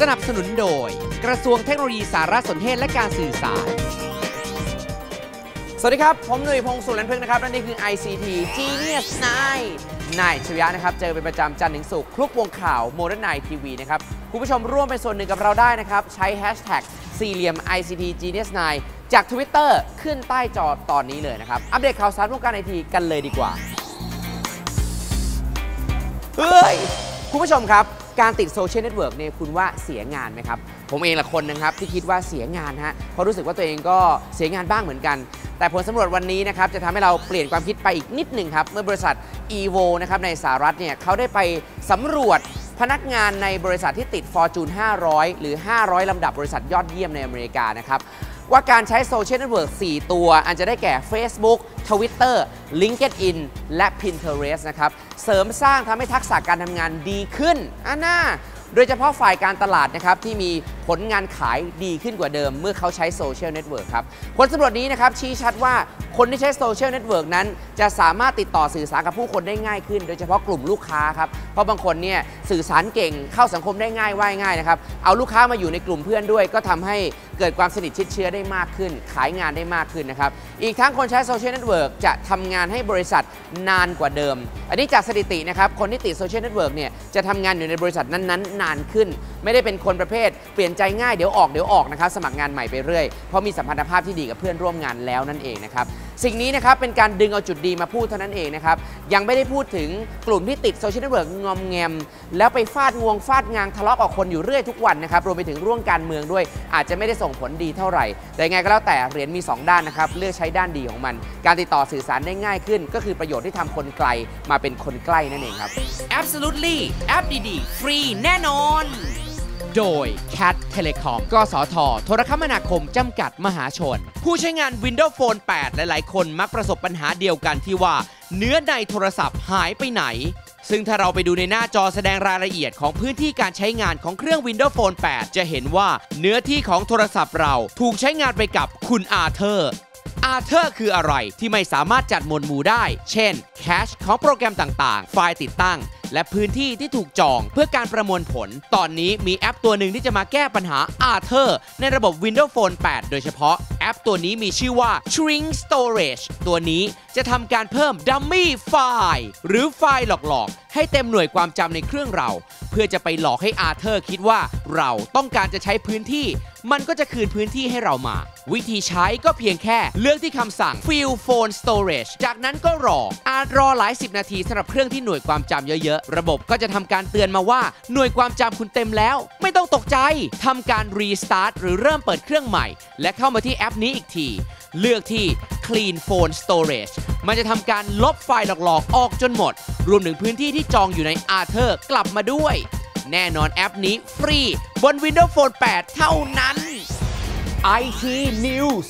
สนับสนุนโดย กระทรวงเทคโนโลยีสารสนเทศและการสื่อสาร สวัสดีครับ ผมหนุ่ยพงศ์สุรันพึกษ์นะครับและนี่คือ ICT Genius Night นายชวิยะนะครับ เจอเป็นประจำจันทร์ถึงศุกร์คลุกวงข่าว Modern Night TV นะครับ คุณผู้ชมร่วมเป็นส่วนหนึ่งกับเราได้นะครับ ใช้ Hashtag สี่เหลี่ยม ICT Genius Night จาก Twitter ขึ้นใต้จอตอนนี้เลยนะครับ อัปเดตข่าวสารวงการไอทีกันเลยดีกว่า เฮ้ย คุณผู้ชมครับ การติดโซเชียลเน็ตเวิร์กเนี่ยคุณว่าเสียงานไหมครับ ผมเองละคนนะครับที่คิดว่าเสียงานฮะเพราะรู้สึกว่าตัวเองก็เสียงานบ้างเหมือนกัน แต่ผลสำรวจวันนี้นะครับจะทำให้เราเปลี่ยนความคิดไปอีกนิดหนึ่งครับ เมื่อบริษัท EVO นะครับในสหรัฐเนี่ยเขาได้ไปสำรวจพนักงานในบริษัทที่ติด Fortune 500 หรือ 500 ลำดับบริษัทยอดเยี่ยมในอเมริกานะครับ ว่าการใช้โซเชียลเน็ตเวิร์ก4ตัว อันจะได้แก่ Facebook Twitter LinkedIn และ Pinterest นะครับ เสริมสร้างทำให้ทักษะการทำงานดีขึ้นอันน่าโดยเฉพาะฝ่ายการตลาดนะครับที่มี ผลงานขายดีขึ้นกว่าเดิม เมื่อเขาใช้โซเชียลเน็ตเวิร์กครับ ผลสำรวจนี้นะครับชี้ชัดว่าคนที่ใช้โซเชียลเน็ตเวิร์กนั้น จะสามารถติดต่อสื่อสารกับผู้คนได้ง่ายขึ้น โดยเฉพาะกลุ่มลูกค้าครับ เพราะบางคนเนี่ยสื่อสารเก่งเข้าสังคมได้ง่ายว่ายง่ายนะครับ เอาลูกค้ามาอยู่ในกลุ่มเพื่อนด้วย ก็ทำให้เกิดความสนิทชิดเชื้อได้มากขึ้น ขายงานได้มากขึ้นนะครับ อีกทั้งคนใช้โซเชียลเน็ตเวิร์กจะทำงานให้บริษัทนานกว่าเดิม อันนี้จากสถิตินะครับ คนที่ติดโซเชียลเน็ตเวิร์กเนี่ยจะทำงานอยู่ในบริษัทนั้นๆ นานขึ้น ไม่ได้เป็นคนประเภทเปลี่ยนใจง่ายเดี๋ยวออกเดี๋ยวออกนะครับสมัครงานใหม่ไปเรื่อยเพราะมีสัมพันธภาพที่ดีกับเพื่อนร่วมงานแล้วนั่นเองนะครับสิ่งนี้นะครับเป็นการดึงเอาจุดดีมาพูดเท่านั้นเองนะครับยังไม่ได้พูดถึงกลุ่มที่ติดโซเชียลเน็ตเวิร์กงอมแงม แล้วไปฟาดงวงฟาดงางทะเลาะกับคนอยู่เรื่อยทุกวันนะครับรวมไปถึงร่วงการเมืองด้วย อาจจะไม่ได้ส่งผลดีเท่าไหร่ แต่ยังไงก็แล้วแต่เหรียญมี 2 ด้านนะครับเลือกใช้ด้านดีของมัน การติดต่อสื่อสารได้ง่ายขึ้น ก็คือประโยชน์ที่ทำคนไกลมาเป็นคนใกล้นั่นเองครับ Absolutely แอปดีๆฟรีแน่นอน โดย Cat Telecom กสทโทรคมนาคมจำกัดมหาชน ผู้ใช้งาน Windows Phone 8 หลายๆ คนมักประสบปัญหาเดียวกันที่ว่า เนื้อในโทรศัพท์หายไปไหน ซึ่งถ้าเราไปดูในหน้าจอแสดงรายละเอียดของพื้นที่การใช้งานของเครื่อง Windows Phone 8 จะเห็นว่าเนื้อที่ของโทรศัพท์เราถูกใช้งานไปกับคุณอาเธอร์อาเธอร์คืออะไรที่ไม่สามารถจัดหมวดหมู่ได้ เช่น แคชของโปรแกรมต่างๆ ไฟล์ติดตั้ง และพื้นที่ที่ถูกจองเพื่อการประมวลผล ตอนนี้มีแอปตัวหนึ่งที่จะมาแก้ปัญหาอาเธอร์ในระบบ Windows Phone 8 โดยเฉพาะ แอปตัวนี้มีชื่อว่า Shrink Storage ตัวนี้จะทำการเพิ่ม Dummy File หรือไฟล์หลอกๆ ให้เต็มหน่วยความจำในเครื่องเรา เพื่อจะไปหลอกให้ Arthur คิดว่าเราต้องการจะใช้พื้นที่ มันก็จะคืนพื้นที่ให้เรามา วิธีใช้ก็เพียงแค่เลือกที่คำสั่ง Fill Phone Storage จากนั้นก็รอ อาจรอหลายสิบนาทีสำหรับเครื่องที่หน่วยความจำเยอะๆ ระบบก็จะทำการเตือนมาว่าหน่วยความจำคุณเต็มแล้ว ไม่ต้องตกใจทำการ Restart หรือเริ่มเปิดเครื่องใหม่ และเข้ามาที่แอปนี้อีกที เลือกที่ Clean Phone Storage มันจะทำการลบไฟล์หลอกๆ ออกจนหมด รวมถึงพื้นที่ที่จองอยู่ใน Arthur กลับมาด้วย แน่นอนแอปนี้ฟรี บน Windows Phone 8 เท่านั้น IT News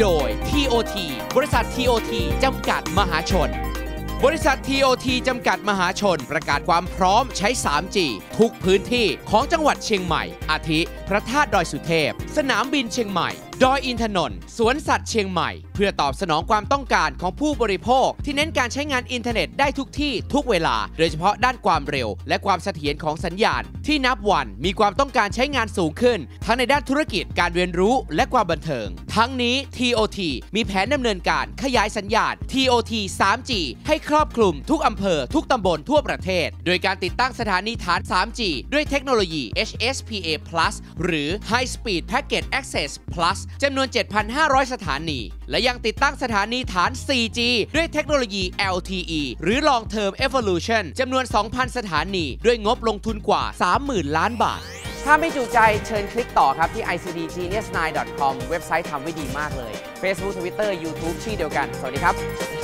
โดย TOT บริษัท TOT จำกัดมหาชน บริษัท TOT จำกัดมหาชนประกาศความพร้อมใช้ 3G ทุกพื้นที่ของจังหวัดเชียงใหม่ อาทิ พระธาตุดอยสุเทพ สนามบินเชียงใหม่ดอยอินทนนท์สวนสัตว์เชียงใหม่ เพื่อตอบสนองความต้องการของผู้บริโภค ที่เน้นการใช้งานอินเทอร์เน็ตได้ทุกที่ทุกเวลา โดยเฉพาะด้านความเร็ว และความเสถียรของสัญญาณ ที่นับวันมีความต้องการใช้งานสูงขึ้น ทั้งในด้านธุรกิจการเรียนรู้และความบันเทิง ทั้งนี้ TOT มีแผนดำเนินการขยายสัญญาณ TOT 3G ให้ครอบคลุมทุกอำเภอทุกตำบลทั่วประเทศ โดยการติดตั้งสถานีฐาน 3G ด้วยเทคโนโลยี HSPA+ หรือ High Speed Packet Access Plus จำนวน 7,500 สถานี และยังติดตั้งสถานีฐาน 4G ด้วยเทคโนโลยี LTE หรือ Long Term Evolution จำนวน 2,000 สถานี ด้วยงบลงทุนกว่า 30,000 ล้านบาทถ้าไม่จูใจเชิญคลิกต่อครับที่ icdgenius9.com เว็บไซต์ทำไว้ดีมากเลย Facebook Twitter YouTube ชื่อเดียวกัน สวัสดีครับ